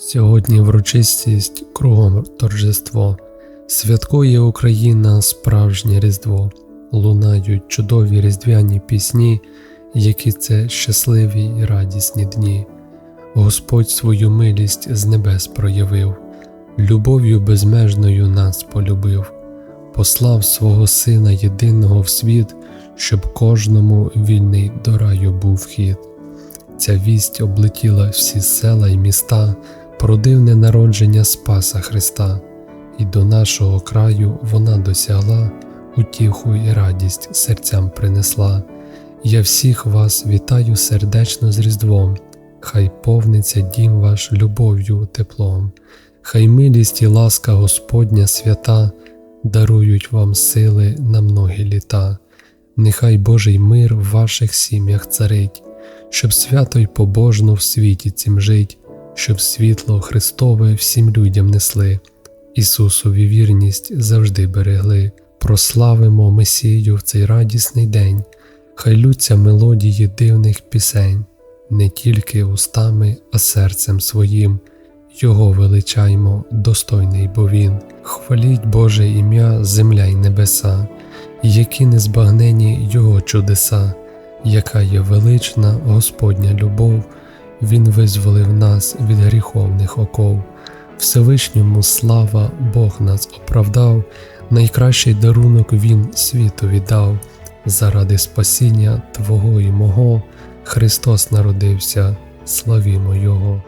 Сьогодні врочистість кругом торжество, святкує Україна справжнє Різдво, лунають чудові різдвяні пісні, які це щасливі й радісні дні. Господь свою милість з небес проявив, любов'ю безмежною нас полюбив, послав свого Сина єдиного в світ, щоб кожному вільний до раю був вхід. Ця вість облетіла всі села й міста, про дивне народження Спаса Христа, і до нашого краю вона досягла, утіху й радість серцям принесла. Я всіх вас вітаю сердечно з Різдвом, хай повниться дім ваш любов'ю, теплом, хай милість і ласка Господня свята дарують вам сили на многі літа, нехай Божий мир в ваших сім'ях царить, щоб свято й побожно в світі цім жить, щоб світло Христове всім людям несли, Ісусові вірність завжди берегли, прославимо Месію в цей радісний день, хай лються мелодії дивних пісень, не тільки устами, а серцем своїм. Його величаймо, достойний бо Він, хваліть Боже ім'я, земля й небеса, які незбагнені Його чудеса, яка є велична Господня любов, Він визволив нас від гріховних оков. Всевишньому слава Бог нас оправдав, найкращий дарунок Він світу віддав, заради спасіння Твого і мого, Христос народився, славімо Його.